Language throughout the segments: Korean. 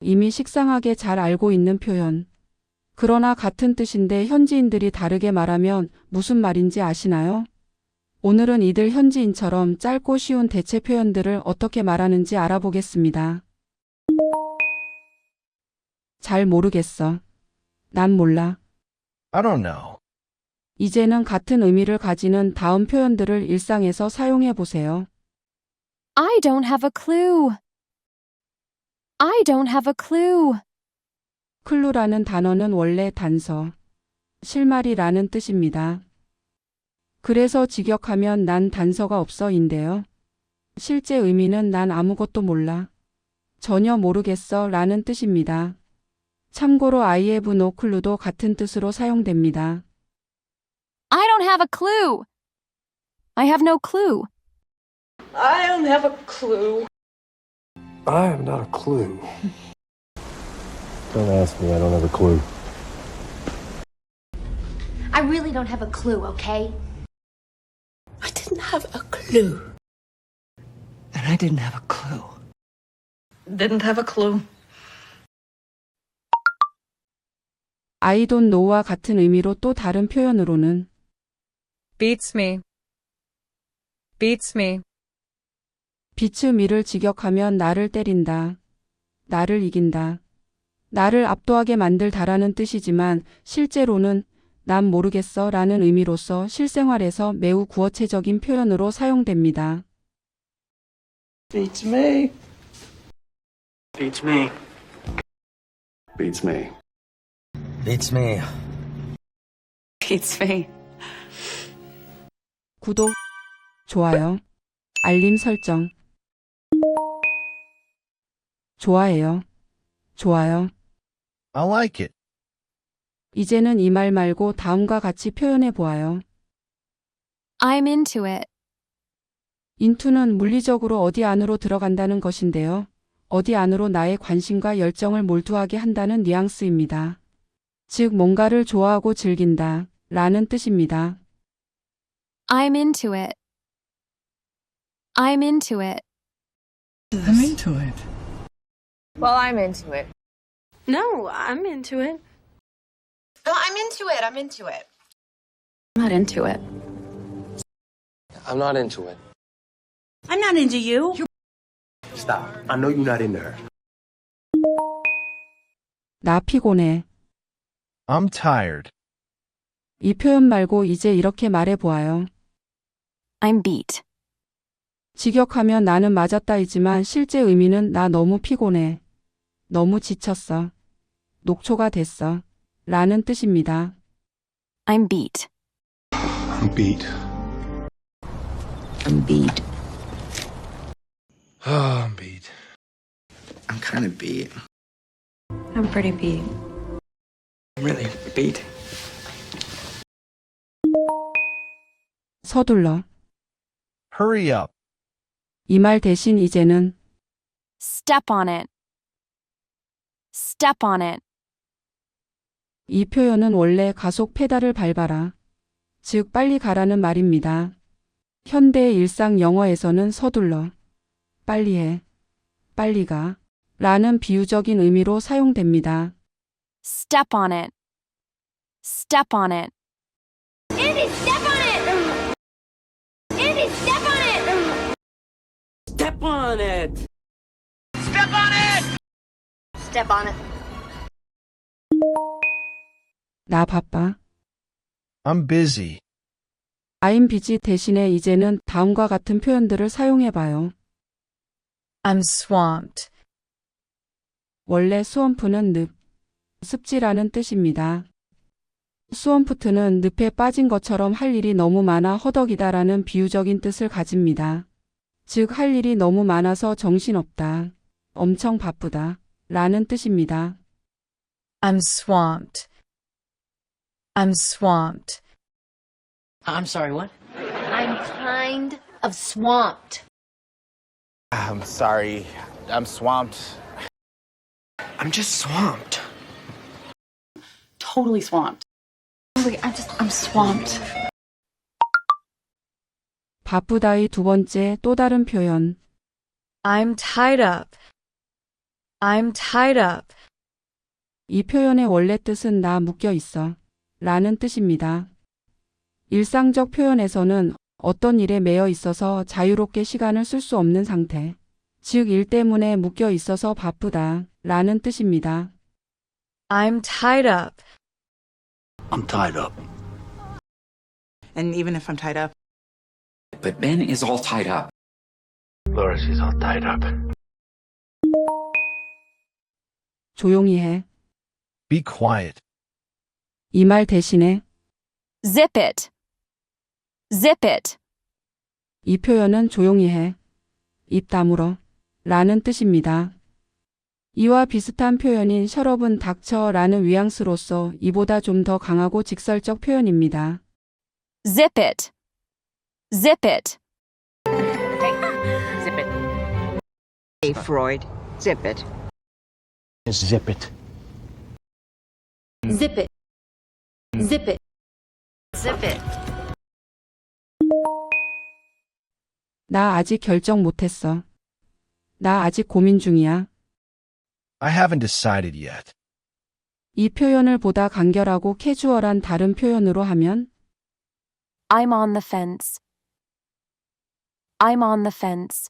이미 식상하게 잘 알고 있는 표현. 그러나 같은 뜻인데 현지인들이 다르게 말하면 무슨 말인지 아시나요? 오늘은 이들 현지인처럼 짧고 쉬운 대체 표현들을 어떻게 말하는지 알아보겠습니다. 잘 모르겠어. 난 몰라. I don't know. 이제는 같은 의미를 가지는 다음 표현들을 일상에서 사용해 보세요. I don't have a clue. I don't have a clue. 클루라는 단어는 원래 단서, 실마리라는 뜻입니다. 그래서 직역하면 난 단서가 없어인데요. 실제 의미는 난 아무것도 몰라. 전혀 모르겠어 라는 뜻입니다. 참고로 I have no clue도 같은 뜻으로 사용됩니다. I don't have a clue. I have no clue. I don't have a clue. I have not a clue. Don't ask me. I don't have a clue. I really don't have a clue, okay? I didn't have a clue. And I didn't have a clue. Didn't have a clue. I don't know와 같은 의미로 또 다른 표현으로는 Beats me. Beats me. 비츠 미를 직역하면 나를 때린다. 나를 이긴다. 나를 압도하게 만들다라는 뜻이지만 실제로는 난 모르겠어 라는 의미로서 실생활에서 매우 구어체적인 표현으로 사용됩니다. Beats me. Beats me. Beats me. Beats me. Beats me. 구독, 좋아요, 알림 설정. 좋아해요. 좋아요. I like it. 이제는 이 말 말고 다음과 같이 표현해 보아요. I'm into it. 인투는 물리적으로 어디 안으로 들어간다는 것인데요. 어디 안으로 나의 관심과 열정을 몰두하게 한다는 뉘앙스입니다. 즉, 뭔가를 좋아하고 즐긴다 라는 뜻입니다. I'm into it. I'm into it. I'm into it. Well, I'm into it. No, I'm into it. No, I'm into it. I'm into it. I'm not into it. I'm not into it. I'm not into you. Stop. I know you're not into her. 나 피곤해. I'm tired. 이 표현 말고 이제 이렇게 말해 보아요. I'm beat. 직역하면 나는 맞았다이지만 실제 의미는 나 너무 피곤해. 너무 지쳤어. 녹초가 됐어. 라는 뜻입니다. I'm beat. I'm beat. I'm beat. Oh, I'm beat. I'm kind of beat. I'm pretty beat. I'm really beat. 서둘러. Hurry up. 이 말 대신 이제는 Step on it. Step on it. 이 표현은 원래 가속 페달을 밟아라. 즉, 빨리 가라는 말입니다. 현대의 일상 영어에서는 서둘러, 빨리 해, 빨리 가, 라는 비유적인 의미로 사용됩니다. Step on it. Step on it. Andy, step on it! Andy, step on it! Step on it. Step on it. 나 바빠. I'm busy. I'm busy 대신에 이제는 다음과 같은 표현들을 사용해봐요. I'm swamped. 원래 수원프는 늪, 습지라는 뜻입니다. 수원프트는 늪에 빠진 것처럼 할 일이 너무 많아 허덕이다라는 비유적인 뜻을 가집니다. 즉, 할 일이 너무 많아서 정신없다, 엄청 바쁘다, 라는 뜻입니다. I'm swamped. I'm swamped. I'm sorry, what? I'm kind of swamped. I'm sorry. I'm swamped. I'm just swamped. Totally swamped. Really, I'm just, I'm swamped. 바쁘다의 두 번째 또 다른 표현. I'm tied up. I'm tied up. 이 표현의 원래 뜻은 나 묶여 있어. 라는 뜻입니다. 일상적 표현에서는 어떤 일에 매여 있어서 자유롭게 시간을 쓸 수 없는 상태. 즉, 일 때문에 묶여 있어서 바쁘다. 라는 뜻입니다. I'm tied up. I'm tied up. And even if I'm tied up, But Ben is all tied up. Laura, she's all tied up. 조용히 해. Be quiet. 이 말 대신에 Zip it. Zip it. 이 표현은 조용히 해. 입 다물어. 라는 뜻입니다. 이와 비슷한 표현인 셔럽은 닥쳐 라는 뉘앙스로서 이보다 좀 더 강하고 직설적 표현입니다. Zip it. Zip it. Zip it. Hey, Freud. Zip it. Zip it. Zip it. Zip it. Zip it. 나 아직 결정 못했어. 나 아직 고민 중이야. I haven't decided yet. 이 표현을 보다 간결하고 캐주얼한 다른 표현으로 하면 I'm on the fence. I'm on the fence.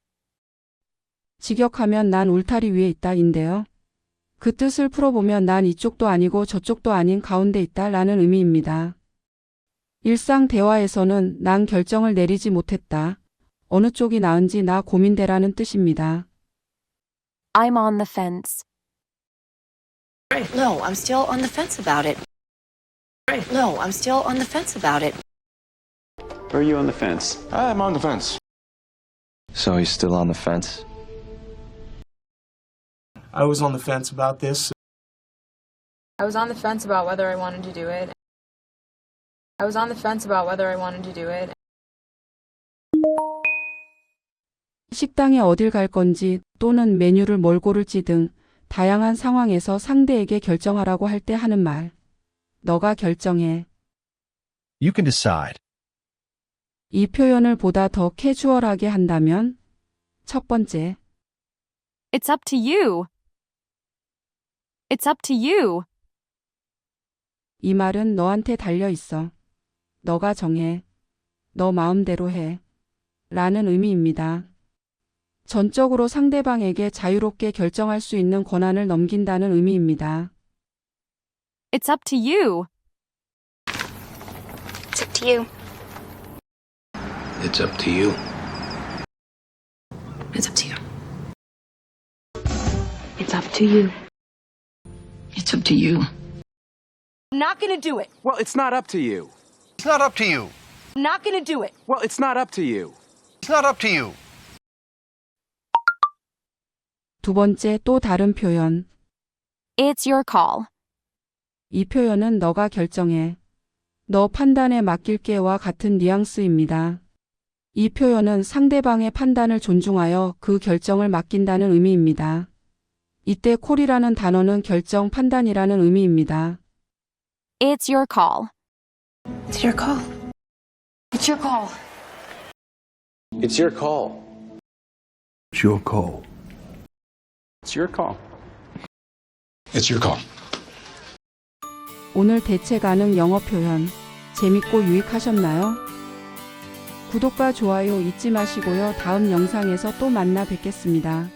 직역하면 난 울타리 위에 있다인데요. 그 뜻을 풀어보면 난 이쪽도 아니고 저쪽도 아닌 가운데 있다 라는 의미입니다. 일상 대화에서는 난 결정을 내리지 못했다. 어느 쪽이 나은지 나 고민되라는 뜻입니다. I'm on the fence. No, I'm still on the fence about it. No, I'm still on the fence about it. Are you on the fence? I'm on the fence. So he's still on the fence? I was on the fence about this. I was on the fence about whether I wanted to do it. I was on the fence about whether I wanted to do it. 식당에 어딜 갈 건지 또는 메뉴를 뭘 고를지 등 다양한 상황에서 상대에게 결정하라고 할 때 하는 말. 너가 결정해. You can decide. 이 표현을 보다 더 캐주얼하게 한다면 첫 번째, It's up to you. It's up to you. 이 말은 너한테 달려 있어. 너가 정해. 너 마음대로 해. 라는 의미입니다. 전적으로 상대방에게 자유롭게 결정할 수 있는 권한을 넘긴다는 의미입니다. It's up to you. It's up to you. It's up to you. It's up to you. It's up to you. It's up to you. I'm not gonna do it. Well, it's not up to you. It's not up to you. I'm not gonna do it. Well, it's not up to you. It's not up to you. 두 번째 또 다른 표현. It's your call. 이 표현은 너가 결정해. 너 판단에 맡길게와 같은 뉘앙스입니다. 이 표현은 상대방의 판단을 존중하여 그 결정을 맡긴다는 의미입니다. 이때 콜이라는 단어는 결정 판단이라는 의미입니다. It's your call. It's your call. It's your call. It's your call. It's your call. It's your call. It's your call. 오늘 대체 가능 영어 표현 재밌고 유익하셨나요? 구독과 좋아요 잊지 마시고요. 다음 영상에서 또 만나 뵙겠습니다.